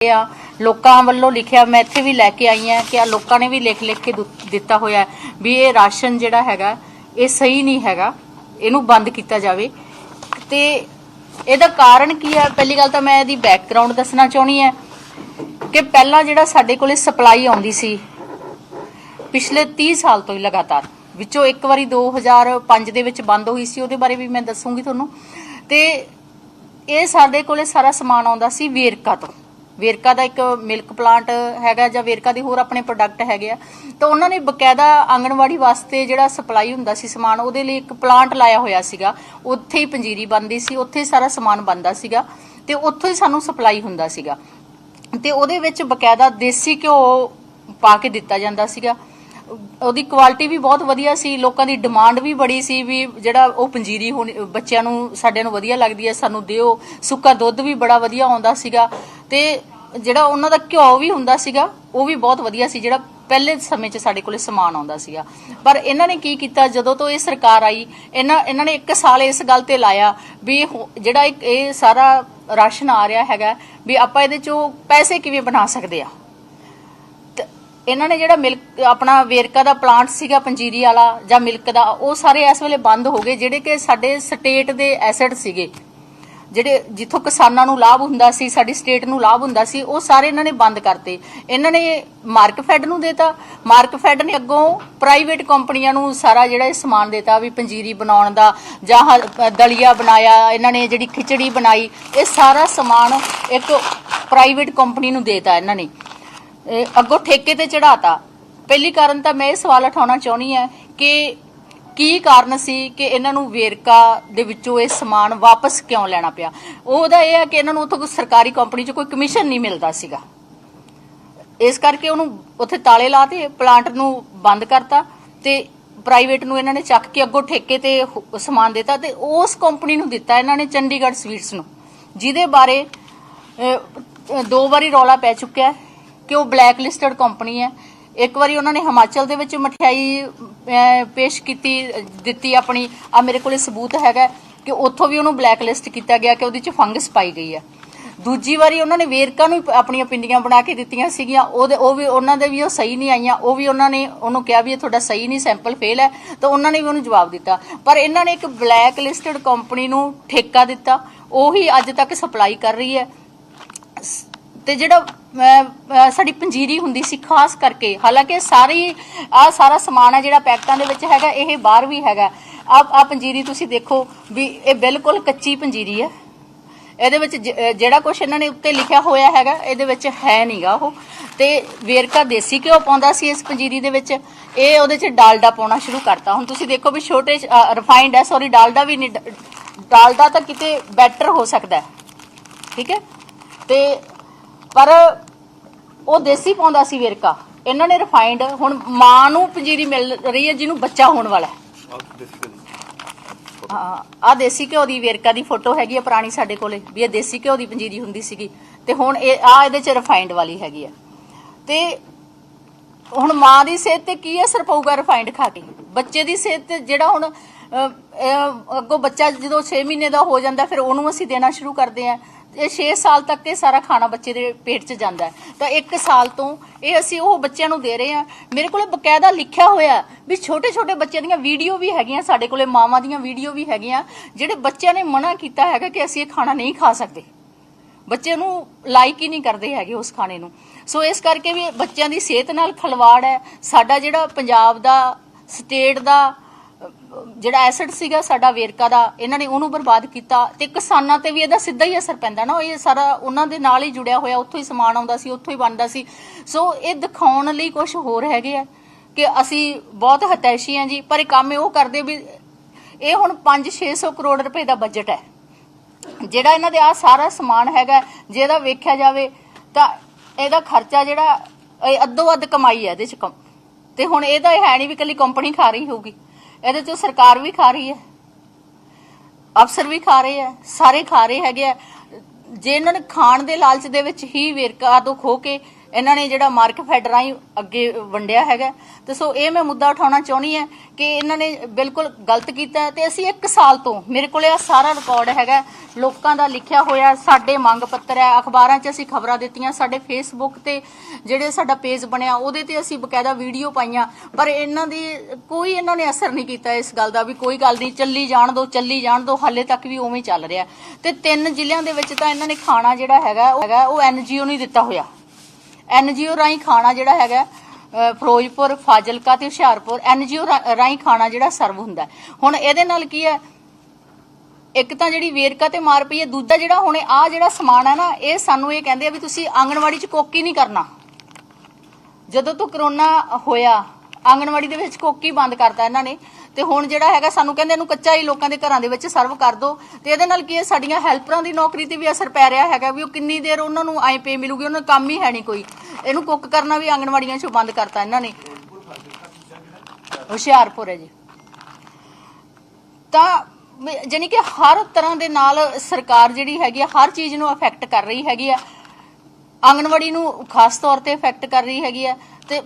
ਆ। ਲੋਕਾਂ ਵੱਲੋਂ ਲਿਖਿਆ, ਮੈਂ ਇੱਥੇ ਵੀ ਲੈ ਕੇ ਆਈ ਹਾਂ ਕਿ ਆ ਲੋਕਾਂ ਨੇ ਵੀ ਲਿਖ ਲਿਖ ਕੇ ਦਿੱਤਾ ਹੋਇਆ ਵੀ ਇਹ ਰਾਸ਼ਨ ਜਿਹੜਾ ਹੈਗਾ, ਇਹ ਸਹੀ ਨਹੀਂ ਹੈਗਾ, ਇਹਨੂੰ ਬੰਦ ਕੀਤਾ ਜਾਵੇ। ਤੇ ਇਹਦਾ ਕਾਰਨ ਕੀ ਹੈ? ਪਹਿਲੀ ਗੱਲ ਤਾਂ ਮੈਂ ਇਹਦੀ ਬੈਕਗ੍ਰਾਉਂਡ ਦੱਸਣਾ ਚਾਹੁੰਦੀ ਹਾਂ ਕਿ ਪਹਿਲਾਂ ਜਿਹੜਾ ਸਾਡੇ ਕੋਲੇ ਸਪਲਾਈ ਆਉਂਦੀ ਸੀ, ਪਿਛਲੇ 30 ਸਾਲ ਤੋਂ ਹੀ ਲਗਾਤਾਰ, ਵਿੱਚੋਂ ਇੱਕ ਵਾਰੀ 2005 ਦੇ ਵਿੱਚ ਬੰਦ ਹੋਈ ਸੀ, ਉਹਦੇ ਬਾਰੇ ਵੀ ਮੈਂ ਦੱਸੂਗੀ ਤੁਹਾਨੂੰ। ਤੇ ਇਹ ਸਾਡੇ ਕੋਲੇ ਸਾਰਾ ਸਮਾਨ ਆਉਂਦਾ ਸੀ ਵੇਰਕਾ ਤੋਂ। ਵੇਰਕਾ ਦਾ ਇੱਕ ਮਿਲਕ ਪਲਾਂਟ ਹੈਗਾ ਜਾਂ ਵੇਰਕਾ ਦੇ ਹੋਰ ਆਪਣੇ ਪ੍ਰੋਡਕਟ ਹੈਗੇ ਆ। ਤਾਂ ਉਹਨਾਂ ਨੇ ਬਕਾਇਦਾ ਆਂਗਣਵਾੜੀ ਵਾਸਤੇ ਜਿਹੜਾ ਸਪਲਾਈ ਹੁੰਦਾ ਸੀ ਸਮਾਨ, ਉਹਦੇ ਲਈ ਇੱਕ ਪਲਾਂਟ ਲਾਇਆ ਹੋਇਆ ਸੀਗਾ। ਉੱਥੇ ਹੀ ਪੰਜੀਰੀ ਬਣਦੀ ਸੀ, ਉੱਥੇ ਹੀ ਸਾਰਾ ਸਮਾਨ ਬਣਦਾ ਸੀਗਾ ਤੇ ਉੱਥੋਂ ਹੀ ਸਾਨੂੰ ਸਪਲਾਈ ਹੁੰਦਾ ਸੀਗਾ। ਤੇ ਉਹਦੇ ਵਿੱਚ ਬਕਾਇਦਾ ਦੇਸੀ ਘਿਓ ਪਾ ਕੇ ਦਿੱਤਾ ਜਾਂਦਾ ਸੀਗਾ। ਉਹਦੀ ਕੁਆਲਿਟੀ ਵੀ ਬਹੁਤ ਵਧੀਆ ਸੀ, ਲੋਕਾਂ ਦੀ ਡਿਮਾਂਡ ਵੀ ਬੜੀ ਸੀ ਵੀ ਜਿਹੜਾ ਉਹ ਪੰਜੀਰੀ ਹੁਣ ਬੱਚਿਆਂ ਨੂੰ ਸਾਡਿਆਂ ਨੂੰ ਵਧੀਆ ਲੱਗਦੀ ਹੈ, ਸਾਨੂੰ ਦਿਓ। ਸੁੱਕਾ ਦੁੱਧ ਵੀ ਬੜਾ ਵਧੀਆ ਆਉਂਦਾ ਸੀਗਾ ਤੇ ਜਿਹੜਾ ਉਹਨਾਂ ਦਾ ਘਿਓ ਵੀ ਹੁੰਦਾ ਸੀਗਾ, ਉਹ ਵੀ ਬਹੁਤ ਵਧੀਆ ਸੀ, ਜਿਹੜਾ ਪਹਿਲੇ ਸਮੇਂ 'ਚ ਸਾਡੇ ਕੋਲੇ ਸਮਾਨ ਆਉਂਦਾ ਸੀਗਾ। ਪਰ ਇਹਨਾਂ ਨੇ ਕੀ ਕੀਤਾ, ਜਦੋਂ ਤੋਂ ਇਹ ਸਰਕਾਰ ਆਈ, ਇਹਨਾਂ ਇਹਨਾਂ ਨੇ ਇੱਕ ਸਾਲ ਇਸ ਗੱਲ ਤੇ ਲਾਇਆ ਵੀ ਜਿਹੜਾ ਇਹ ਸਾਰਾ ਰਾਸ਼ਨ ਆ ਰਿਹਾ ਹੈਗਾ, ਵੀ ਆਪਾਂ ਇਹਦੇ ਚੋਂ ਪੈਸੇ ਕਿਵੇਂ ਬਣਾ ਸਕਦੇ ਆ? ਇਹਨਾਂ ਨੇ ਜਿਹੜਾ ਮਿਲਕ, ਆਪਣਾ ਵੇਰਕਾ ਦਾ ਪਲਾਂਟ ਸੀਗਾ ਪੰਜੀਰੀ ਵਾਲਾ ਜਾਂ ਮਿਲਕ ਦਾ, ਉਹ ਸਾਰੇ ਇਸ ਵੇਲੇ ਬੰਦ ਹੋ ਗਏ, ਜਿਹੜੇ ਕਿ ਸਾਡੇ ਸਟੇਟ ਦੇ ਐਸੈਟ ਸੀਗੇ। ਜਿਹੜੇ ਜਿੱਥੋਂ ਕਿਸਾਨਾਂ ਨੂੰ ਲਾਭ ਹੁੰਦਾ ਸੀ, ਸਾਡੀ ਸਟੇਟ ਨੂੰ ਲਾਭ ਹੁੰਦਾ ਸੀ, ਉਹ ਸਾਰੇ ਇਹਨਾਂ ਨੇ ਬੰਦ ਕਰਤੇ। ਇਹਨਾਂ ਨੇ ਮਾਰਕ ਫੈਡ ਨੂੰ ਦੇਤਾ। ਮਾਰਕ ਫੈਡ ਨੇ ਅੱਗੋਂ ਪ੍ਰਾਈਵੇਟ ਕੰਪਨੀਆਂ ਨੂੰ ਸਾਰਾ ਜਿਹੜਾ ਇਹ ਸਮਾਨ ਦੇਤਾ ਵੀ ਪੰਜੀਰੀ ਬਣਾਉਣ ਦਾ ਜਾਂ ਦਲੀਆ ਬਣਾਇਆ, ਇਹਨਾਂ ਨੇ ਜਿਹੜੀ ਖਿਚੜੀ ਬਣਾਈ, ਇਹ ਸਾਰਾ ਸਮਾਨ ਇੱਕ ਪ੍ਰਾਈਵੇਟ ਕੰਪਨੀ ਨੂੰ ਦੇਤਾ ਇਹਨਾਂ ਨੇ। ਅੱਗੋਂ ਠੇਕੇ ਤੇ ਚੜਾਤਾ ਪਹਿਲੀ ਕਾਰਨ ਤਾਂ ਮੈਂ ਇਹ ਸਵਾਲ ਉਠਾਉਣਾ ਚਾਹੁੰਦੀ ਹਾਂ ਕਿ ਕੀ ਕਾਰਨ ਸੀ ਕਿ ਇਹਨਾਂ ਨੂੰ ਵੇਰਕਾ ਦੇ ਵਿੱਚੋਂ ਇਹ ਸਮਾਨ ਵਾਪਸ ਕਿਉਂ ਲੈਣਾ ਪਿਆ? ਉਹਦਾ ਇਹ ਹੈ ਕਿ ਇਹਨਾਂ ਨੂੰ ਉੱਥੋਂ ਕੋਈ ਸਰਕਾਰੀ ਕੰਪਨੀ 'ਚ ਕੋਈ ਕਮਿਸ਼ਨ ਨਹੀਂ ਮਿਲਦਾ ਸੀਗਾ। ਇਸ ਕਰਕੇ ਉਹਨੂੰ ਉੱਥੇ ਤਾਲੇ ਲਾ ਤੇ ਪਲਾਂਟ ਨੂੰ ਬੰਦ ਕਰਤਾ ਤੇ ਪ੍ਰਾਈਵੇਟ ਨੂੰ ਇਹਨਾਂ ਨੇ ਚੱਕ ਕੇ ਅੱਗੋਂ ਠੇਕੇ ਤੇ ਸਮਾਨ ਦਿੱਤਾ ਤੇ ਉਸ ਕੰਪਨੀ ਨੂੰ ਦਿੱਤਾ ਇਹਨਾਂ ਨੇ ਚੰਡੀਗੜ੍ਹ ਸਵੀਟਸ ਨੂੰ, ਜਿਹਦੇ ਬਾਰੇ ਦੋ ਵਾਰੀ ਰੌਲਾ ਪੈ ਚੁੱਕਿਆ ਕਿ ਉਹ ਬਲੈਕ ਲਿਸਟਡ ਕੰਪਨੀ ਹੈ। ਇੱਕ ਵਾਰੀ ਉਹਨਾਂ ਨੇ ਹਿਮਾਚਲ ਦੇ ਵਿੱਚ ਮਠਿਆਈ ਪੇਸ਼ ਕੀਤੀ, ਦਿੱਤੀ ਆਪਣੀ। ਆ ਮੇਰੇ ਕੋਲੇ ਸਬੂਤ ਹੈਗਾ ਕਿ ਉੱਥੋਂ ਵੀ ਉਹਨੂੰ ਬਲੈਕ ਲਿਸਟ ਕੀਤਾ ਗਿਆ ਕਿ ਉਹਦੇ 'ਚ ਫੰਗਸ ਪਾਈ ਗਈ ਹੈ। ਦੂਜੀ ਵਾਰੀ ਉਹਨਾਂ ਨੇ ਵੇਰਕਾ ਨੂੰ ਆਪਣੀਆਂ ਪਿੰਡੀਆਂ ਬਣਾ ਕੇ ਦਿੱਤੀਆਂ ਸੀਗੀਆਂ। ਉਹਦੇ, ਉਹ ਵੀ ਉਹਨਾਂ ਦੇ ਵੀ ਉਹ ਸਹੀ ਨਹੀਂ ਆਈਆਂ। ਉਹ ਵੀ ਉਹਨਾਂ ਨੇ ਉਹਨੂੰ ਕਿਹਾ ਵੀ ਇਹ ਤੁਹਾਡਾ ਸਹੀ ਨਹੀਂ, ਸੈਂਪਲ ਫੇਲ ਹੈ। ਤਾਂ ਉਹਨਾਂ ਨੇ ਵੀ ਉਹਨੂੰ ਜਵਾਬ ਦਿੱਤਾ। ਪਰ ਇਹਨਾਂ ਨੇ ਇੱਕ ਬਲੈਕ ਲਿਸਟਡ ਕੰਪਨੀ ਨੂੰ ਠੇਕਾ ਦਿੱਤਾ। ਉਹੀ ਅੱਜ ਤੱਕ ਸਪਲਾਈ ਕਰ ਰਹੀ ਹੈ। ਤੇ ਜਿਹੜਾ ਸਾਡੀ ਪੰਜੀਰੀ ਹੁੰਦੀ ਸੀ ਖਾਸ ਕਰਕੇ। ਹਾਲਾਂਕਿ ਸਾਰੀ ਆ ਸਾਰਾ ਸਮਾਨ ਹੈ ਜਿਹੜਾ ਪੈਕਟਾਂ ਦੇ ਵਿੱਚ ਹੈਗਾ, ਇਹ ਬਾਹਰ ਵੀ ਹੈਗਾ। ਆ ਆ ਪੰਜੀਰੀ ਤੁਸੀਂ ਦੇਖੋ ਵੀ ਇਹ ਬਿਲਕੁਲ ਕੱਚੀ ਪੰਜੀਰੀ ਹੈ ਇਹਦੇ ਵਿੱਚ ਜ- ਜਿਹੜਾ ਕੁਝ ਇਹਨਾਂ ਨੇ ਉੱਤੇ ਲਿਖਿਆ ਹੋਇਆ ਹੈਗਾ, ਇਹਦੇ ਵਿੱਚ ਹੈ ਨਹੀਂਗਾ ਉਹ। ਤੇ ਵੇਰਕਾ ਦੇਸੀ ਘਿਓ ਪਾਉਂਦਾ ਸੀ ਇਸ ਪੰਜੀਰੀ ਦੇ ਵਿੱਚ। ਇਹ ਉਹਦੇ 'ਚ ਡਾਲਡਾ ਪਾਉਣਾ ਸ਼ੁਰੂ ਕਰਤਾ। ਹੁਣ ਤੁਸੀਂ ਦੇਖੋ ਵੀ ਛੋਟੇ ਰਿਫਾਈਨਡ ਹੈ ਸੌਰੀ ਡਾਲਡਾ ਵੀ ਨਹੀਂ, ਡਾਲਡਾ ਤਾਂ ਕਿਤੇ ਬੈਟਰ ਹੋ ਸਕਦਾ ਠੀਕ ਹੈ? ਤੇ ਪਰ ਉਹ ਦੇਸੀ ਪਾਉਂਦਾ ਸੀ ਵੇਰਕਾ। ਇਹਨਾਂ ਨੇ ਰਿਫਾਈਨਡ ਹੁਣ ਮਾਂ ਨੂੰ ਪੰਜੀਰੀ ਮਿਲ ਰਹੀ ਹੈ ਜਿਹਨੂੰ ਬੱਚਾ ਹੋਣ ਵਾਲਾ ਹੈ। ਹਾਂ ਆ ਦੇਸੀ ਘਿਓ ਦੀ ਵੇਰਕਾ ਦੀ ਫੋਟੋ ਹੈਗੀ ਆ ਪੁਰਾਣੀ ਸਾਡੇ ਕੋਲੇ ਵੀ ਇਹ ਦੇਸੀ ਘਿਓ ਦੀ ਪੰਜੀਰੀ ਹੁੰਦੀ ਸੀਗੀ। ਤੇ ਹੁਣ ਇਹ ਆ ਇਹਦੇ ਚ ਰਿਫਾਈਨਡ ਵਾਲੀ ਹੈਗੀ ਆ। ਤੇ ਹੁਣ ਮਾਂ ਦੀ ਸਿਹਤ ਤੇ ਕੀ ਅਸਰ ਪਊਗਾ ਰਿਫਾਈਨਡ ਖਾ ਕੇ? ਬੱਚੇ ਦੀ ਸਿਹਤ ਤੇ ਜਿਹੜਾ ਹੁਣ ਅੱਗੋਂ ਬੱਚਾ ਜਦੋਂ 6 ਮਹੀਨੇ ਦਾ ਹੋ ਜਾਂਦਾ ਫਿਰ ਉਹਨੂੰ ਅਸੀਂ ਦੇਣਾ ਸ਼ੁਰੂ ਕਰਦੇ ਆ। 6 ਸਾਲ ਤੱਕ ਇਹ ਸਾਰਾ ਖਾਣਾ ਬੱਚੇ ਦੇ ਪੇਟ 'ਚ ਜਾਂਦਾ ਹੈ। ਤਾਂ 1 ਸਾਲ ਤੋਂ ਇਹ ਅਸੀਂ ਉਹ ਬੱਚਿਆਂ ਨੂੰ ਦੇ ਰਹੇ ਹਾਂ। ਮੇਰੇ ਕੋਲੇ ਬਕਾਇਦਾ ਲਿਖਿਆ ਹੋਇਆ ਵੀ ਛੋਟੇ ਛੋਟੇ ਬੱਚਿਆਂ ਦੀਆਂ ਵੀਡੀਓ ਵੀ ਹੈਗੀਆਂ, ਸਾਡੇ ਕੋਲੇ ਮਾਵਾਂ ਦੀਆਂ ਵੀਡੀਓ ਵੀ ਹੈਗੀਆਂ, ਜਿਹੜੇ ਬੱਚਿਆਂ ਨੇ ਮਨਾ ਕੀਤਾ ਹੈਗਾ ਕਿ ਅਸੀਂ ਇਹ ਖਾਣਾ ਨਹੀਂ ਖਾ ਸਕਦੇ। ਬੱਚੇ ਨੂੰ ਲਾਈਕ ਹੀ ਨਹੀਂ ਕਰਦੇ ਹੈਗੇ ਉਸ ਖਾਣੇ ਨੂੰ। ਸੋ ਇਸ ਕਰਕੇ ਵੀ ਬੱਚਿਆਂ ਦੀ ਸਿਹਤ ਨਾਲ ਖਲਵਾੜ ਹੈ। ਸਾਡਾ ਜਿਹੜਾ ਪੰਜਾਬ ਦਾ, ਸਟੇਟ ਦਾ ਜਿਹੜਾ ਐਸੈਟ ਸੀਗਾ, ਸਾਡਾ ਵੇਰਕਾ ਦਾ, ਇਹਨਾਂ ਨੇ ਉਹਨੂੰ ਬਰਬਾਦ ਕੀਤਾ ਤੇ ਕਿਸਾਨਾਂ ਤੇ ਵੀ ਇਹਦਾ ਸਿੱਧਾ ਹੀ ਅਸਰ ਪੈਂਦਾ ਨਾ। ਇਹ ਸਾਰਾ ਉਹਨਾਂ ਦੇ ਨਾਲ ਹੀ ਜੁੜਿਆ ਹੋਇਆ, ਉੱਥੋਂ ਹੀ ਸਮਾਨ ਆਉਂਦਾ ਸੀ, ਉੱਥੋਂ ਹੀ ਬਣਦਾ ਸੀ। ਸੋ ਇਹ ਦਿਖਾਉਣ ਲਈ ਕੁਝ ਹੋਰ ਹੈਗੇ ਆ ਕਿ ਅਸੀਂ ਬਹੁਤ ਹਤੈਸ਼ੀ ਆ ਜੀ, ਪਰ ਇਹ ਕੰਮ ਉਹ ਕਰਦੇ ਵੀ ਇਹ ਹੁਣ 5-600 ਕਰੋੜ ਰੁਪਏ ਦਾ ਬਜਟ ਹੈ। ਜਿਹੜਾ ਇਹਨਾਂ ਦੇ ਆ ਸਾਰਾ ਸਮਾਨ ਹੈਗਾ, ਜੇ ਇਹਦਾ ਵੇਖਿਆ ਜਾਵੇ ਤਾਂ ਇਹਦਾ ਖਰਚਾ ਜਿਹੜਾ, ਇਹ ਅੱਧੋ ਅੱਧ ਕਮਾਈ ਹੈ ਇਹਦੇ ਚ ਕਮ। ਤੇ ਹੁਣ ਇਹਦਾ ਇਹ ਹੈ ਨਹੀਂ ਵੀ ਕੱਲੀ ਕੰਪਨੀ ਖਾ ਰਹੀ ਹੋਊਗੀ। ਇਹਦੇ ਚੋਂ ਸਰਕਾਰ ਵੀ ਖਾ ਰਹੀ ਹੈ। ਅਫਸਰ ਵੀ ਖਾ ਰਹੇ ਆ ਸਾਰੇ ਖਾ ਰਹੇ ਹੈਗੇ ਆ। ਜੇ ਇਹਨਾਂ ਨੇ ਖਾਣ ਦੇ ਲਾਲਚ ਦੇ ਵਿੱਚ ਹੀ ਵੇਰਕਾ ਤੋਂ ਖੋ ਕੇ ਇਹਨਾਂ ਨੇ ਜਿਹੜਾ ਮਾਰਕ ਫੈਡ ਰਾਹੀਂ ਅੱਗੇ ਵੰਡਿਆ ਹੈਗਾ। ਤੇ ਸੋ ਇਹ ਮੈਂ ਮੁੱਦਾ ਉਠਾਉਣਾ ਚਾਹੁੰਦੀ ਹਾਂ ਕਿ ਇਹਨਾਂ ਨੇ ਬਿਲਕੁਲ ਗਲਤ ਕੀਤਾ ਹੈ ਤੇ ਅਸੀਂ 1 ਸਾਲ ਤੋਂ, ਮੇਰੇ ਕੋਲੇ ਆ ਸਾਰਾ ਰਿਕਾਰਡ ਹੈਗਾ, ਲੋਕਾਂ ਦਾ ਲਿਖਿਆ ਹੋਇਆ, ਸਾਡੇ ਮੰਗ ਪੱਤਰ ਹੈ, ਅਖਬਾਰਾਂ 'ਚ ਅਸੀਂ ਖਬਰਾਂ ਦਿੱਤੀਆਂ, ਸਾਡੇ ਫੇਸਬੁੱਕ ਤੇ ਜਿਹੜੇ ਸਾਡਾ ਪੇਜ ਬਣਿਆ, ਉਹਦੇ ਤੇ ਅਸੀਂ ਬਕਾਇਦਾ ਵੀਡੀਓ ਪਾਈਆਂ, ਪਰ ਇਹਨਾਂ ਦੀ ਕੋਈ ਇਹਨਾਂ ਨੇ ਅਸਰ ਨਹੀਂ ਕੀਤਾ ਇਸ ਗੱਲ ਦਾ ਵੀ ਕੋਈ ਗੱਲ ਨਹੀਂ, ਚੱਲੀ ਜਾਣ ਦੋ, ਚੱਲੀ ਜਾਣ ਦੋ, ਹਾਲੇ ਤੱਕ ਵੀ ਉਵੇਂ ਚੱਲ ਰਿਹਾ। ਤੇ ਤਿੰਨ ਜ਼ਿਲ੍ਹਿਆਂ ਦੇ ਵਿੱਚ ਤਾਂ ਇਹਨਾਂ ਨੇ ਖਾਣਾ ਜਿਹੜਾ ਹੈਗਾ, ਉਹ ਹੈਗਾ, ਉਹ ਐਨਜੀਓ ਨਹੀਂ ਦਿੱਤਾ ਹੋਇਆ। ਐਨਜੀਓ ਰਾਹੀਂ ਖਾਣਾ ਜਿਹੜਾ ਹੈਗਾ ਫਿਰੋਜ਼ਪੁਰ, ਫਾਜ਼ਿਲਕਾ ਤੇ ਹੁਸ਼ਿਆਰਪੁਰ ਐਨਜੀਓ ਰਾਹੀਂ ਖਾਣਾ ਜਿਹੜਾ ਸਰਵ ਹੁੰਦਾ। ਹੁਣ ਇਹਦੇ ਨਾਲ ਕੀ ਹੈ? ਇੱਕ ਤਾਂ ਜਿਹੜੀ ਵੇਰਕਾ ਤੇ ਮਾਰ ਪਈ ਹੈ, ਦੂਜਾ ਜਿਹੜਾ ਹੁਣ ਆ ਜਿਹੜਾ ਸਮਾਨ ਹੈ ਨਾ, ਇਹ ਸਾਨੂੰ ਇਹ ਕਹਿੰਦੇ ਆ ਵੀ ਤੁਸੀਂ ਆਂਗਣਵਾੜੀ 'ਚ ਕੋਕੀ ਨਹੀਂ ਕਰਨਾ। ਜਦੋਂ ਤੋਂ ਕਰੋਨਾ ਹੋਇਆ, ਆਂਗਣਵਾੜੀ ਦੇ ਵਿੱਚ ਕੋਕੀ ਬੰਦ ਕਰਤਾ ਇਹਨਾਂ ਨੇ ਤੇ ਹੁਣ ਜਿਹੜਾ ਹੈਗਾ, ਸਾਨੂੰ ਕਹਿੰਦੇ ਇਹਨੂੰ ਕੱਚਾ ਹੀ ਲੋਕਾਂ ਦੇ ਘਰਾਂ ਦੇ ਵਿੱਚ ਸਰਵ ਕਰ ਦਿਓ ਤੇ ਇਹਦੇ ਨਾਲ ਕੀ ਹੈ, ਸਾਡੀਆਂ ਹੈਲਪਰਾਂ ਦੀ ਨੌਕਰੀ ਤੇ ਵੀ ਅਸਰ ਪੈ ਰਿਹਾ ਹੈਗਾ ਵੀ ਉਹ ਕਿੰਨੀ ਦੇਰ ਉਹਨਾਂ ਨੂੰ ਆਏ ਪੇ ਮਿਲੂਗੀ, ਉਹਨਾਂ ਨੂੰ ਕੰਮ ਹੀ ਹੈ ਨਹੀਂ ਕੋਈ। ਇਹਨੂੰ ਕੁੱਕ ਕਰਨਾ ਵੀ ਆਂਗਣਵਾੜੀਆਂ 'ਚੋਂ ਬੰਦ ਕਰਤਾ ਇਹਨਾਂ ਨੇ। ਹੁਸ਼ਿਆਰਪੁਰ ਹੈ ਜੀ। ਤਾਂ ਵੀ ਜਾਣੀ ਕਿ ਹਰ ਤਰ੍ਹਾਂ ਦੇ ਨਾਲ ਸਰਕਾਰ ਜਿਹੜੀ ਹੈਗੀ ਆ, ਹਰ ਚੀਜ਼ ਨੂੰ ਅਫੈਕਟ ਕਰ ਰਹੀ ਹੈਗੀ ਆ। ਆਂਗਣਵਾੜੀ ਨੂੰ ਖਾਸ ਤੌਰ ਤੇ ਇਫੈਕਟ ਕਰ ਰਹੀ ਹੈਗੀ ਆ। ਤੇ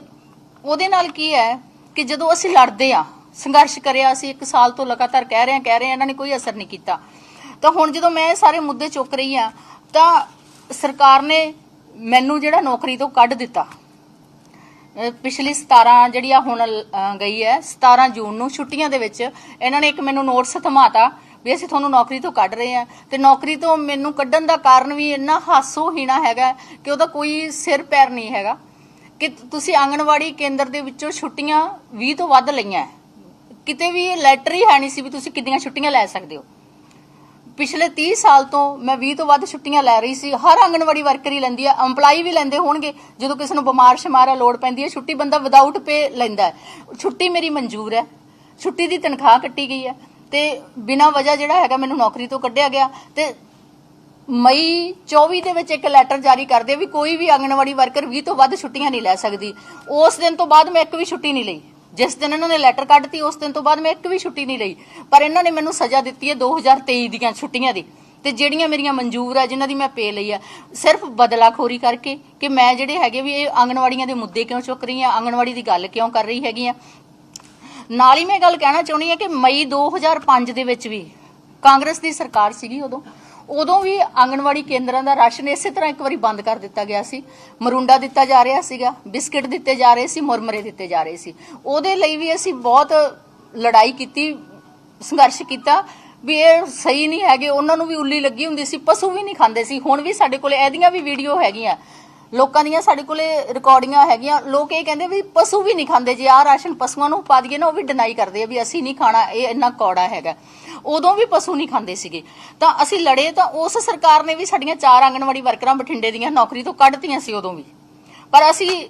ਉਹਦੇ ਨਾਲ ਕੀ ਹੈ ਕਿ ਜਦੋਂ ਅਸੀਂ ਲੜਦੇ ਆ ਸੰਘਰਸ਼ ਕਰਿਆ ਅਸੀਂ 1 ਸਾਲ ਤੋਂ ਲਗਾਤਾਰ ਕਹਿ ਰਹੇ ਹਾਂ ਕਹਿ ਰਹੇ ਹਾਂ ਇਹਨਾਂ ਨੇ ਕੋਈ ਅਸਰ ਨਹੀਂ ਕੀਤਾ। ਤਾਂ ਹੁਣ ਜਦੋਂ ਮੈਂ ਇਹ ਸਾਰੇ ਮੁੱਦੇ ਚੁੱਕ ਰਹੀ ਆ ਤਾਂ ਸਰਕਾਰ ਨੇ ਮੈਨੂੰ ਜਿਹੜਾ ਨੌਕਰੀ ਤੋਂ ਕੱਢ ਦਿੱਤਾ। ਪਿਛਲੀ 17 ਜਿਹੜੀ ਆ ਹੁਣ ਗਈ ਹੈ 17 ਜੂਨ ਨੂੰ ਛੁੱਟੀਆਂ ਦੇ ਵਿੱਚ ਇਹਨਾਂ ਨੇ ਇੱਕ ਮੈਨੂੰ ਨੋਟਿਸ ਥਮਾਤਾ ਵੀ ਅਸੀਂ ਤੁਹਾਨੂੰ ਨੌਕਰੀ ਤੋਂ ਕੱਢ ਰਹੇ ਹਾਂ। ਤੇ ਨੌਕਰੀ ਤੋਂ ਮੈਨੂੰ ਕੱਢਣ ਦਾ ਕਾਰਨ ਵੀ ਇੰਨਾ ਹਾਸੋਹੀਣਾ ਹੈਗਾ ਕਿ ਉਹਦਾ ਕੋਈ ਸਿਰ ਪੈਰ ਨਹੀਂ ਹੈਗਾ ਕਿ ਤੁਸੀਂ ਆਂਗਣਵਾੜੀ ਕੇਂਦਰ ਦੇ ਵਿੱਚੋਂ ਛੁੱਟੀਆਂ 20 ਤੋਂ ਵੱਧ ਲਈਆਂ। ਹੈ। ਕਿਤੇ ਵੀ ਇਹ ਲੈਟਰ ਹੀ ਹੈ ਨਹੀਂ ਸੀ ਵੀ ਤੁਸੀਂ ਕਿੰਨੀਆਂ ਛੁੱਟੀਆਂ ਲੈ ਸਕਦੇ ਹੋ। ਪਿਛਲੇ 30 ਸਾਲ ਤੋਂ ਮੈਂ 20 ਤੋਂ ਵੱਧ ਛੁੱਟੀਆਂ ਲੈ ਰਹੀ ਸੀ। ਹਰ ਆਂਗਣਵਾੜੀ ਵਰਕਰ ਹੀ ਲੈਂਦੀ ਹੈ EMPLOYE ਵੀ ਲੈਂਦੇ ਹੋਣਗੇ। ਜਦੋਂ ਕਿਸੇ ਨੂੰ ਬਿਮਾਰ ਸ਼ਮਾਰ ਲੋੜ ਪੈਂਦੀ ਹੈ ਛੁੱਟੀ ਬੰਦਾ ਵਿਦਆਊਟ ਪੇ ਲੈਂਦਾ ਹੈ। ਛੁੱਟੀ ਮੇਰੀ ਮਨਜ਼ੂਰ ਹੈ। ਛੁੱਟੀ ਦੀ ਤਨਖਾਹ ਕੱਟੀ ਗਈ ਹੈ। ਤੇ ਬਿਨਾਂ ਵਜ੍ਹਾ ਜਿਹੜਾ ਹੈਗਾ ਮੈਨੂੰ ਨੌਕਰੀ ਤੋਂ ਕੱਢਿਆ ਗਿਆ। ਤੇ ਮਈ 24 ਦੇ ਵਿੱਚ ਇੱਕ ਲੈਟਰ ਜਾਰੀ ਕਰਦੇ ਵੀ ਕੋਈ ਵੀ ਆਂਗਣਵਾੜੀ ਵਰਕਰ 20 ਤੋਂ ਵੱਧ ਛੁੱਟੀਆਂ ਨਹੀਂ ਲੈ ਸਕਦੀ। ਉਸ ਦਿਨ ਤੋਂ ਬਾਅਦ ਮੈਂ ਇੱਕ ਵੀ ਛੁੱਟੀ ਨਹੀਂ ਲਈ। ਜਿਸ ਦਿਨ ਇਹਨਾਂ ਨੇ ਲੈਟਰ ਕੱਢਤੀ, ਉਸ ਦਿਨ ਤੋਂ ਬਾਅਦ ਮੈਂ ਇੱਕ ਵੀ ਛੁੱਟੀ ਨਹੀਂ ਲਈ। ਪਰ ਇਹਨਾਂ ਨੇ ਮੈਨੂੰ ਸਜ਼ਾ ਦਿੱਤੀ ਹੈ 2023 ਦੀਆਂ ਛੁੱਟੀਆਂ ਦੀ। ਤੇ ਜਿਹੜੀਆਂ ਮੇਰੀਆਂ ਮਨਜ਼ੂਰ ਆ, ਜਿਨ੍ਹਾਂ ਦੀ ਮੈਂ ਪੇ ਲਈ ਆ, ਸਿਰਫ ਬਦਲਾਖੋਰੀ ਕਰਕੇ ਕਿ ਮੈਂ ਜਿਹੜੇ ਹੈਗੇ ਵੀ ਇਹ ਆਂਗਣਵਾੜੀਆਂ ਦੇ ਮੁੱਦੇ ਕਿਉਂ ਚੁੱਕ ਰਹੀ ਆ, ਆਂਗਣਵਾੜੀ ਦੀ ਗੱਲ ਕਿਉਂ ਕਰ ਰਹੀ ਹੈਗੀ ਆ। ਨਾਲ ਹੀ ਮੈਂ ਗੱਲ ਕਹਿਣਾ ਚਾਹੁੰਦੀ ਹਾਂ ਕਿ ਮਈ 2005 ਦੇ ਵਿੱਚ ਵੀ ਕਾਂਗਰਸ ਦੀ ਸਰਕਾਰ ਸੀਗੀ ਉਦੋਂ। ਉਦੋਂ ਵੀ ਆਂਗਣਵਾੜੀ ਕੇਂਦਰਾਂ ਦਾ ਰਾਸ਼ਨ ਇਸੇ ਤਰ੍ਹਾਂ ਇੱਕ ਵਾਰੀ ਬੰਦ ਕਰ ਦਿੱਤਾ ਗਿਆ ਸੀ। ਮਰੁੰਡਾ ਦਿੱਤਾ ਜਾ ਰਿਹਾ ਸੀਗਾ, ਬਿਸਕਟ ਦਿੱਤੇ ਜਾ ਰਹੇ ਸੀ, ਮੁਰਮਰੇ ਦਿੱਤੇ ਜਾ ਰਹੇ ਸੀ। ਉਹਦੇ ਲਈ ਵੀ ਅਸੀਂ ਬਹੁਤ ਲੜਾਈ ਕੀਤੀ, ਸੰਘਰਸ਼ ਕੀਤਾ ਵੀ ਇਹ ਸਹੀ ਨਹੀਂ ਹੈਗੇ, ਉਹਨਾਂ ਨੂੰ ਵੀ ਉੱਲੀ ਲੱਗੀ ਹੁੰਦੀ ਸੀ, ਪਸ਼ੂ ਵੀ ਨਹੀਂ ਖਾਂਦੇ ਸੀ। ਹੁਣ ਵੀ ਸਾਡੇ ਕੋਲ ਇਹਦੀਆਂ ਵੀ ਵੀਡੀਓ ਹੈਗੀਆਂ। ਲੋਕਾਂ ਦੀਆਂ ਸਾਡੇ ਕੋਲੇ ਰਿਕਾਰਡਿੰਗਾਂ ਹੈਗੀਆਂ। ਲੋਕ ਇਹ ਕਹਿੰਦੇ ਵੀ ਪਸ਼ੂ ਵੀ ਨਹੀਂ ਖਾਂਦੇ। ਜੇ ਆਹ ਰਾਸ਼ਨ ਪਸ਼ੂਆਂ ਨੂੰ ਪਾ ਦਈਏ ਨਾ, ਉਹ ਵੀ ਡਿਨਾਈ ਕਰਦੇ ਆ ਵੀ ਅਸੀਂ ਨਹੀਂ ਖਾਣਾ, ਇਹ ਇੰਨਾ ਕੌੜਾ ਹੈਗਾ। ਉਦੋਂ ਵੀ ਪਸ਼ੂ ਨਹੀਂ ਖਾਂਦੇ ਸੀਗੇ। ਤਾਂ ਅਸੀਂ ਲੜੇ ਤਾਂ ਉਸ ਸਰਕਾਰ ਨੇ ਵੀ ਸਾਡੀਆਂ ਚਾਰ ਆਂਗਣਵਾੜੀ ਵਰਕਰਾਂ ਬਠਿੰਡੇ ਦੀਆਂ ਨੌਕਰੀ ਤੋਂ ਕੱਢਤੀਆਂ ਸੀ ਉਦੋਂ ਵੀ। ਪਰ ਅਸੀਂ,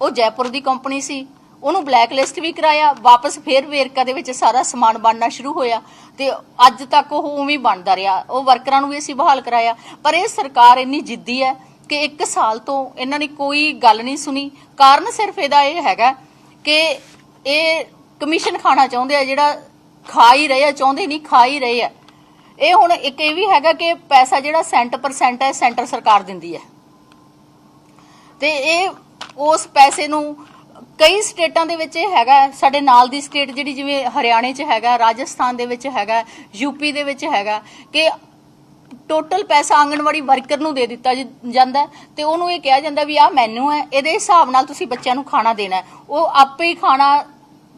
ਉਹ ਜੈਪੁਰ ਦੀ ਕੰਪਨੀ ਸੀ, ਉਹਨੂੰ ਬਲੈਕ ਲਿਸਟ ਵੀ ਕਰਾਇਆ। ਵਾਪਸ ਫੇਰ ਵੇਰਕਾ ਦੇ ਵਿੱਚ ਸਾਰਾ ਸਮਾਨ ਬਣਨਾ ਸ਼ੁਰੂ ਹੋਇਆ ਤੇ ਅੱਜ ਤੱਕ ਉਹ ਉਵੇਂ ਬਣਦਾ ਰਿਹਾ। ਉਹ ਵਰਕਰਾਂ ਨੂੰ ਵੀ ਅਸੀਂ ਬਹਾਲ ਕਰਾਇਆ। ਪਰ ਇਹ ਸਰਕਾਰ ਇੰਨੀ ਜਿੱਦੀ ਹੈ ਕਿ 1 ਸਾਲ ਤੋਂ ਇਹਨਾਂ ਨੇ ਕੋਈ ਗੱਲ ਨਹੀਂ ਸੁਣੀ। ਕਾਰਨ ਸਿਰਫ ਇਹਦਾ ਇਹ ਹੈਗਾ ਕਿ ਇਹ ਕਮਿਸ਼ਨ ਖਾਣਾ ਚਾਹੁੰਦੇ ਆ, ਜਿਹੜਾ ਖਾ ਹੀ ਰਹੇ ਆ, ਚਾਹੁੰਦੇ ਨਹੀਂ, ਖਾ ਹੀ ਰਹੇ ਆ। ਇਹ ਹੁਣ ਇੱਕ ਇਹ ਵੀ ਹੈਗਾ ਕਿ ਪੈਸਾ ਜਿਹੜਾ ਸੈਂਟ ਪਰਸੈਂਟ ਹੈ ਸੈਂਟਰ ਸਰਕਾਰ ਦਿੰਦੀ ਹੈ। ਤੇ ਇਹ ਉਸ ਪੈਸੇ ਨੂੰ ਕਈ ਸਟੇਟਾਂ ਦੇ ਵਿੱਚ ਇਹ ਹੈਗਾ, ਸਾਡੇ ਨਾਲ ਦੀ ਸਟੇਟ ਜਿਹੜੀ ਜਿਵੇਂ ਹਰਿਆਣੇ 'ਚ ਹੈਗਾ, ਰਾਜਸਥਾਨ ਦੇ ਵਿੱਚ ਹੈਗਾ ਯੂਪੀ ਦੇ ਵਿੱਚ ਹੈਗਾ, ਕਿ ਟੋਟਲ ਪੈਸਾ ਆਂਗਣਵਾੜੀ ਵਰਕਰ ਨੂੰ ਦੇ ਦਿੱਤਾ ਜ- ਜਾਂਦਾ ਹੈ ਤੇ ਉਹਨੂੰ ਇਹ ਕਿਹਾ ਜਾਂਦਾ ਵੀ ਆਹ ਮੈਨੂੰ ਹੈ, ਇਹਦੇ ਹਿਸਾਬ ਨਾਲ ਤੁਸੀਂ ਬੱਚਿਆਂ ਨੂੰ ਖਾਣਾ ਦੇਣਾ ਹੈ। ਉਹ ਆਪੇ ਹੀ ਖਾਣਾ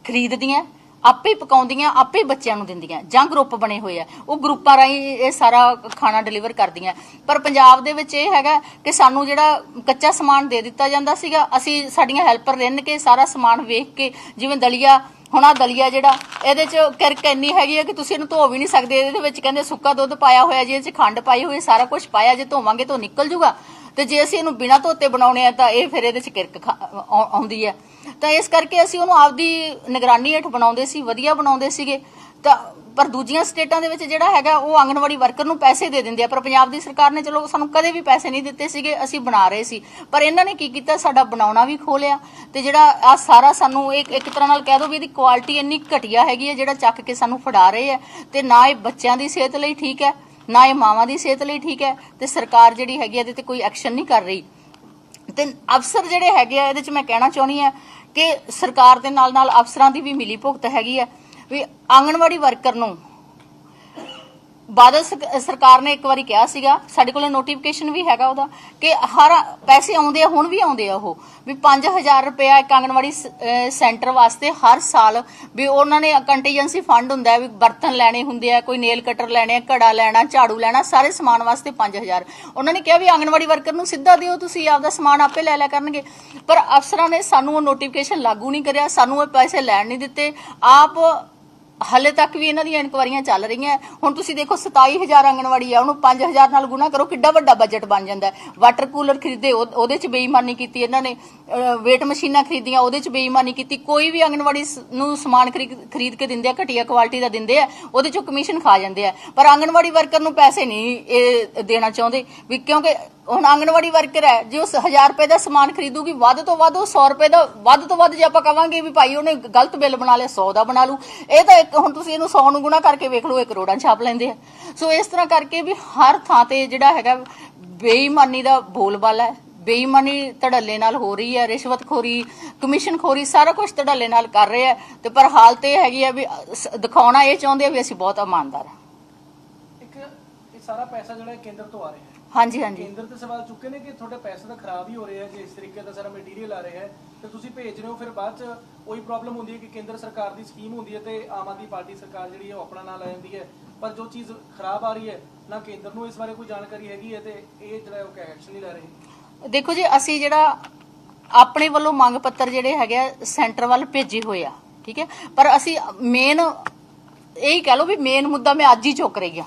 ਖਰੀਦਦੀਆਂ ਆਪੇ ਹੀ ਪਕਾਉਂਦੀਆਂ, ਆਪੇ ਬੱਚਿਆਂ ਨੂੰ ਦਿੰਦੀਆਂ, ਜਾਂ ਗਰੁੱਪ ਬਣੇ ਹੋਏ ਆ। ਉਹ ਗਰੁੱਪਾਂ ਰਾਹੀਂ ਇਹ ਸਾਰਾ ਖਾਣਾ ਡਿਲੀਵਰ ਕਰਦੀਆਂ। ਪਰ ਪੰਜਾਬ ਦੇ ਵਿੱਚ ਇਹ ਹੈਗਾ ਕਿ ਸਾਨੂੰ ਜਿਹੜਾ ਕੱਚਾ ਸਮਾਨ ਦੇ ਦਿੱਤਾ ਜਾਂਦਾ ਸੀਗਾ, ਅਸੀਂ ਸਾਡੀਆਂ ਹੈਲਪਰ ਰਿੰਨ ਕੇ ਸਾਰਾ ਸਮਾਨ ਵੇਖ ਕੇ, ਜਿਵੇਂ ਦਲੀਆ, ਹੁਣ ਆ ਦਲੀਆ ਜਿਹੜਾ, ਇਹਦੇ ਚ ਕਿਰਕ ਇੰਨੀ ਹੈਗੀ ਹੈ ਕਿ ਤੁਸੀਂ ਇਹਨੂੰ ਧੋ ਵੀ ਨਹੀਂ ਸਕਦੇ। ਇਹਦੇ ਵਿੱਚ ਕਹਿੰਦੇ ਸੁੱਕਾ ਦੁੱਧ ਪਾਇਆ ਹੋਇਆ, ਜੀ ਇਹ ਚ ਖੰਡ ਪਾਈ ਹੋਈ, ਸਾਰਾ ਕੁਝ ਪਾਇਆ, ਜੇ ਧੋਵਾਂਗੇ ਤਾਂ ਨਿਕਲ ਜੂਗਾ। ਤੇ ਜੇ ਅਸੀਂ ਇਹਨੂੰ ਬਿਨਾਂ ਧੋਤੇ ਬਣਾਉਣੇ ਆ ਤਾਂ ਇਹ ਫਿਰ ਇਹਦੇ ਚ ਕਿਰਕ ਆਉਂਦੀ ਹੈ ਤਾਂ ਇਸ ਕਰਕੇ ਅਸੀਂ ਉਹਨੂੰ ਆਪਦੀ ਨਿਗਰਾਨੀ ਹੇਠ ਬਣਾਉਂਦੇ ਸੀ, ਵਧੀਆ ਬਣਾਉਂਦੇ ਸੀਗੇ। ਤਾਂ ਪਰ ਦੂਜੀਆਂ ਸਟੇਟਾਂ ਦੇ ਵਿੱਚ ਜਿਹੜਾ ਹੈਗਾ, ਉਹ ਆਂਗਣਵਾੜੀ ਵਰਕਰ ਨੂੰ ਪੈਸੇ ਦੇ ਦਿੰਦੇ ਆ। ਪਰ ਪੰਜਾਬ ਦੀ ਸਰਕਾਰ ਨੇ ਚਲੋ ਸਾਨੂੰ ਕਦੇ ਵੀ ਪੈਸੇ ਨਹੀਂ ਦਿੱਤੇ ਸੀਗੇ, ਅਸੀਂ ਬਣਾ ਰਹੇ ਸੀ। ਪਰ ਇਹਨਾਂ ਨੇ ਕੀ ਕੀਤਾ, ਸਾਡਾ ਬਣਾਉਣਾ ਵੀ ਖੋਲਿਆ ਤੇ ਜਿਹੜਾ ਆ ਸਾਰਾ ਸਾਨੂੰ ਇੱਕ ਇੱਕ ਤਰ੍ਹਾਂ ਨਾਲ ਕਹਿ ਦੋ ਵੀ ਇਹਦੀ ਕੁਆਲਿਟੀ ਇੰਨੀ ਘਟੀਆ ਹੈਗੀ ਹੈ ਜਿਹੜਾ ਚੱਕ ਕੇ ਸਾਨੂੰ ਫੜਾ ਰਹੇ ਆ। ਤੇ ਨਾ ਇਹ ਬੱਚਿਆਂ ਦੀ ਸਿਹਤ ਲਈ ਠੀਕ ਹੈ ਨਾ ਇਹ ਮਾਵਾਂ ਦੀ ਸਿਹਤ ਲਈ ਠੀਕ ਹੈ ਤੇ ਸਰਕਾਰ ਜਿਹੜੀ ਹੈਗੀ ਹੈ ਇਹਦੇ ਤੇ ਕੋਈ ਐਕਸ਼ਨ ਨਹੀਂ ਕਰ ਰਹੀ। ਤੇ ਅਫਸਰ ਜਿਹੜੇ ਹੈਗੇ ਆ, ਇਹਦੇ ਚ ਮੈਂ ਕਹਿਣਾ ਚਾਹੁੰਦੀ ਆ ਕਿ ਸਰਕਾਰ ਦੇ ਨਾਲ ਨਾਲ ਅਫਸਰਾਂ ਦੀ ਵੀ ਮਿਲੀ ਭੁਗਤ ਹੈਗੀ ਆ ਵੀ ਆਂਗਣਵਾੜੀ ਵਰਕਰ ਨੂੰ ਬਾਦਲ ਸਰਕਾਰ ਨੇ ਇੱਕ ਵਾਰੀ ਕਿਹਾ ਸੀਗਾ, ਸਾਡੇ ਕੋਲ ਨੋਟੀਫਿਕੇਸ਼ਨ ਵੀ ਹੈਗਾ ਉਹਦਾ, ਕਿ ਹਰ ਪੈਸੇ ਆਉਂਦੇ ਆ, ਹੁਣ ਵੀ ਆਉਂਦੇ ਆ ਉਹ। ਵੀ 5000 ਰੁਪਇਆ ਇੱਕ ਆਂਗਣਵਾੜੀ ਸੈਂਟਰ ਵਾਸਤੇ ਹਰ ਸਾਲ ਵੀ ਉਹਨਾਂ ਨੇ ਕੰਟੀਜੈਂਸੀ ਫੰਡ ਹੁੰਦਾ ਵੀ ਬਰਤਨ ਲੈਣੇ ਹੁੰਦੇ ਆ, ਕੋਈ ਨੇਲ ਕਟਰ ਲੈਣੇ ਆ, ਘੜਾ ਲੈਣਾ, ਝਾੜੂ ਲੈਣਾ, ਸਾਰੇ ਸਮਾਨ ਵਾਸਤੇ 5000 ਉਹਨਾਂ ਨੇ ਕਿਹਾ ਵੀ ਆਂਗਣਵਾੜੀ ਵਰਕਰ ਨੂੰ ਸਿੱਧਾ ਦਿਓ, ਤੁਸੀਂ ਆਪਦਾ ਸਮਾਨ ਆਪੇ ਲੈ ਲਿਆ ਕਰਨਗੇ। ਪਰ ਅਫਸਰਾਂ ਨੇ ਸਾਨੂੰ ਉਹ ਨੋਟੀਫਿਕੇਸ਼ਨ ਲਾਗੂ ਨਹੀਂ ਕਰਿਆ, ਸਾਨੂੰ ਉਹ ਪੈਸੇ ਲੈਣ ਨਹੀਂ ਦਿੱਤੇ। ਆਪ ਹਲੇ ਤੱਕ ਵੀ ਇਹਨਾਂ ਦੀਆਂ ਇਨਕੁਆਰੀਆਂ ਚੱਲ ਰਹੀਆਂ। ਹੁਣ ਤੁਸੀਂ ਦੇਖੋ 27000 ਆਂਗਣਵਾੜੀ ਆ, ਉਹਨੂੰ 5000 ਨਾਲ ਗੁਣਾ ਕਰੋ, ਕਿੱਡਾ ਵੱਡਾ ਬਜਟ ਬਣ ਜਾਂਦਾ ਵਾਟਰ ਕੂਲਰ ਖਰੀਦੇ ਉਹਦੇ ਚ ਬੇਈਮਾਨੀ ਕੀਤੀ ਇਹਨਾਂ ਨੇ। ਵੇਟ ਮਸ਼ੀਨਾਂ ਖਰੀਦੀਆਂ, ਉਹਦੇ ਚ ਬੇਈਮਾਨੀ ਕੀਤੀ। ਕੋਈ ਵੀ ਆਂਗਣਵਾੜੀ ਨੂੰ ਸਮਾਨ ਖਰੀਦ ਕੇ ਦਿੰਦੇ ਆ, ਘਟੀਆ ਕੁਆਲਿਟੀ ਦਾ ਦਿੰਦੇ ਆ, ਉਹਦੇ ਚੋਂ ਕਮਿਸ਼ਨ ਖਾ ਜਾਂਦੇ ਆ। ਪਰ ਆਂਗਣਵਾੜੀ ਵਰਕਰ ਨੂੰ ਪੈਸੇ ਨਹੀਂ ਇਹ ਦੇਣਾ ਚਾਹੁੰਦੇ, ਵੀ ਕਿਉਂਕਿ ਹੁਣ ਆਂਗਣਵਾੜੀ ਵਰਕਰ ਹੈ, ਜੇ ਉਸ 1000 ਰੁਪਏ ਦਾ ਸਮਾਨ ਖਰੀਦੂਗੀ, ਵੱਧ ਤੋਂ ਵੱਧ ਉਹ 100 ਰੁਪਏ ਦਾ, ਵੱਧ ਤੋਂ ਵੱਧ ਜੇ ਆਪਾਂ ਕਵਾਂਗੇ ਵੀ ਭਾਈ ਉਹਨੇ ਗਲਤ ਬਿੱਲ ਬਣਾ ਲਿਆ 100 ਦਾ ਬਣਾ ਲੂ ਇਹ ਤਾਂ ਹੁਣ ਤੁਸੀਂ ਇਹਨੂੰ 100 ਨੂੰ ਗੁਣਾ ਕਰਕੇ ਵੇਖ ਲਓ ਇਹ ਕਰੋੜਾਂ ਛਾਪ ਲੈਂਦੇ ਆ। ਸੋ ਇਸ ਤਰ੍ਹਾਂ ਕਰਕੇ ਵੀ ਹਰ ਥਾਂ ਤੇ ਜਿਹੜਾ ਹੈਗਾ, ਬੇਈਮਾਨੀ ਦਾ ਬੋਲਬਾਲਾ ਹੈ। ਬੇਈਮਾਨੀ ਧੜੱਲੇ ਨਾਲ ਹੋ ਰਹੀ ਹੈ, ਰਿਸ਼ਵਤਖੋਰੀ, ਕਮਿਸ਼ਨਖੋਰੀ, ਸਾਰਾ ਕੁਝ ਧੜੱਲੇ ਨਾਲ ਕਰ ਰਹੇ ਆ ਤੇ ਪਰ ਹਾਲਤ ਇਹ ਹੈਗੀ ਆ ਵੀ ਦਿਖਾਉਣਾ ਇਹ ਚਾਹੁੰਦੇ ਆ ਵੀ ਅਸੀਂ ਬਹੁਤ ਇਮਾਨਦਾਰ ਹਾਂ। ਇੱਕ ਇਹ ਸਾਰਾ ਪੈਸਾ ਜਿਹੜਾ ਕੇਂਦਰ ਤੋਂ ਆ ਰਿਹਾ। ਹਾਂਜੀ ਹਾਂਜੀ। ਕੇਂਦਰ ਤੇ ਸਵਾਲ ਚੁੱਕੇ ਨੇ ਕਿ ਤੁਹਾਡੇ ਪੈਸੇ ਤਾਂ ਖਰਾਬ ਹੀ ਹੋ ਰਹੇ ਹੈ ਜੇ ਇਸ ਤਰੀਕੇ ਦਾ ਸਾਰਾ ਮਟੀਰੀਅਲ ਆ ਰਿਹਾ ਹੈ ਤੇ ਤੁਸੀਂ ਭੇਜ ਰਹੇ ਹੋ ਫਿਰ ਬਾਅਦ ਚ ਉਹੀ ਪ੍ਰੋਬਲਮ ਹੁੰਦੀ ਹੈ ਕਿ ਕੇਂਦਰ ਸਰਕਾਰ ਦੀ ਸਕੀਮ ਹੁੰਦੀ ਹੈ ਤੇ ਆਮ ਆਦਮੀ ਪਾਰਟੀ ਸਰਕਾਰ ਜਿਹੜੀ ਹੈ ਉਹ ਆਪਣਾ ਨਾਂ ਲੈ ਜਾਂਦੀ ਹੈ। ਪਰ ਜੋ ਚੀਜ਼ ਖਰਾਬ ਆ ਰਹੀ ਹੈ ਨਾ ਕੇਂਦਰ ਨੂੰ ਇਸ ਬਾਰੇ ਕੋਈ ਜਾਣਕਾਰੀ ਹੈਗੀ ਹੈ ਤੇ ਇਹ ਜਿਹੜਾ ਹੈ ਉਹ ਐਕਸ਼ਨ ਨਹੀਂ ਲੈ ਰਹੇ। ਦੇਖੋ ਜੀ ਅਸੀਂ ਜਿਹੜਾ ਆਪਣੇ ਵੱਲੋਂ ਮੰਗ ਪੱਤਰ ਜਿਹੜੇ ਹੈਗੇ ਆ ਸੈਂਟਰ ਵੱਲ ਭੇਜੇ ਹੋਏ ਆ ਠੀਕ ਹੈ? ਪਰ ਅਸੀਂ ਮੇਨ ਇਹੀ ਕਹਿ ਲਓ ਵੀ ਮੇਨ ਮੁੱਦਾ ਮੈਂ ਅੱਜ ਹੀ ਚੁੱਕ ਰਹੀ ਆ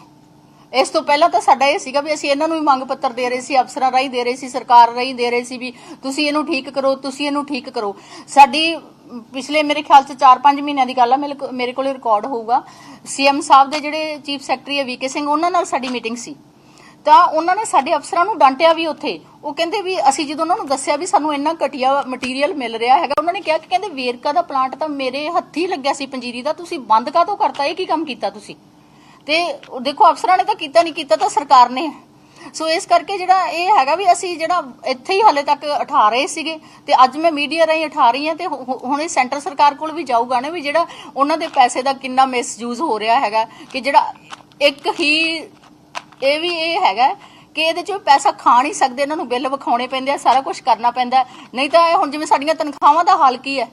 ਇਸ ਤੋਂ ਪਹਿਲਾਂ ਤਾਂ ਸਾਡਾ ਇਹ ਸੀਗਾ ਵੀ ਅਸੀਂ ਇਹਨਾਂ ਨੂੰ ਵੀ ਮੰਗ ਪੱਤਰ ਦੇ ਰਹੇ ਸੀ, ਅਫਸਰਾਂ ਰਾਹੀਂ ਦੇ ਰਹੇ ਸੀ, ਸਰਕਾਰ ਰਾਹੀਂ ਦੇ ਰਹੇ ਸੀ ਵੀ ਤੁਸੀਂ ਇਹਨੂੰ ਠੀਕ ਕਰੋ, ਤੁਸੀਂ ਇਹਨੂੰ ਠੀਕ ਕਰੋ। ਸਾਡੀ ਪਿਛਲੇ ਮੇਰੇ ਖਿਆਲ ਚ 4-5 ਮਹੀਨਿਆਂ ਦੀ ਗੱਲ ਆ, ਮੇਰੇ ਕੋਲ ਰਿਕਾਰਡ ਹੋਊਗਾ। ਸੀਐਮ ਸਾਹਿਬ ਦੇ ਜਿਹੜੇ ਚੀਫ ਸੈਕਟਰੀ ਹੈ ਵੀਕੇ ਸਿੰਘ, ਉਹਨਾਂ ਨਾਲ ਸਾਡੀ ਮੀਟਿੰਗ ਸੀ। ਤਾਂ ਉਹਨਾਂ ਨੇ ਸਾਡੇ ਅਫਸਰਾਂ ਨੂੰ ਡਾਂਟਿਆ ਵੀ ਉੱਥੇ। ਉਹ ਕਹਿੰਦੇ ਵੀ ਅਸੀਂ ਜਦੋਂ ਉਹਨਾਂ ਨੂੰ ਦੱਸਿਆ ਵੀ ਸਾਨੂੰ ਇੰਨਾ ਘਟੀਆ ਮਟੀਰੀਅਲ ਮਿਲ ਰਿਹਾ ਹੈਗਾ, ਉਹਨਾਂ ਨੇ ਕਿਹਾ ਕਿ ਕਹਿੰਦੇ ਵੇਰਕਾ ਦਾ ਪਲਾਂਟ ਤਾਂ ਮੇਰੇ ਹੱਥੀ ਲੱਗਿਆ ਸੀ, ਪੰਜੀਰੀ ਦਾ, ਤੁਸੀਂ ਬੰਦ ਕਾਹਤੋਂ ਕਰਤਾ? ਇਹ ਕੀ ਕੰਮ ਕੀਤਾ ਤੁਸੀਂ? ਤੇ ਦੇਖੋ ਅਫਸਰਾਂ ਨੇ ਤਾਂ ਕੀਤਾ ਨਹੀਂ, ਕੀਤਾ ਤਾਂ ਸਰਕਾਰ ਨੇ। ਸੋ ਇਸ ਕਰਕੇ ਜਿਹੜਾ ਇਹ ਹੈਗਾ ਵੀ ਅਸੀਂ ਜਿਹੜਾ ਇੱਥੇ ਹੀ ਹਲੇ ਤੱਕ ਉਠਾ ਰਹੇ ਸੀਗੇ ਤੇ ਅੱਜ ਮੈਂ ਮੀਡੀਆ ਰਾਹੀਂ ਉਠਾ ਰਹੀ ਹਾਂ ਤੇ ਹੁਣ ਇਹ ਸੈਂਟਰ ਸਰਕਾਰ ਕੋਲ ਵੀ ਜਾਊਗਾ ਨਾ ਵੀ ਜਿਹੜਾ ਉਹਨਾਂ ਦੇ ਪੈਸੇ ਦਾ ਕਿੰਨਾ ਮਿਸਯੂਜ਼ ਹੋ ਰਿਹਾ ਹੈਗਾ ਕਿ ਜਿਹੜਾ ਇੱਕ ਹੀ ਇਹ ਵੀ ਇਹ ਹੈਗਾ ਕਿ ਇਹਦੇ ਚੋਂ ਪੈਸਾ ਖਾ ਨਹੀਂ ਸਕਦੇ, ਇਹਨਾਂ ਨੂੰ ਬਿੱਲ ਵਿਖਾਉਣੇ ਪੈਂਦੇ ਆ, ਸਾਰਾ ਕੁਝ ਕਰਨਾ ਪੈਂਦਾ। ਨਹੀਂ ਤਾਂ ਹੁਣ ਜਿਵੇਂ ਸਾਡੀਆਂ ਤਨਖਾਹਾਂ ਦਾ ਹਾਲ ਕੀ ਹੈ?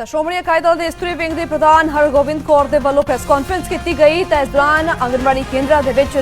ਤਾਂ ਸ਼੍ਰੋਮਣੀ ਅਕਾਲੀ ਦਲ ਦੇ ਇਸਤਰੀ ਵਿੰਗ ਦੇ ਪ੍ਰਧਾਨ ਹਰਗੋਬਿੰਦ ਕੌਰ ਦੇ ਵੱਲੋਂ ਪ੍ਰੈਸ ਕਾਨਫਰੰਸ ਕੀਤੀ ਗਈ, ਤਾਂ ਇਸ ਦੌਰਾਨ ਆਂਗਨਵਾੜੀ ਕੇਂਦਰਾਂ ਦੇ ਵਿੱਚ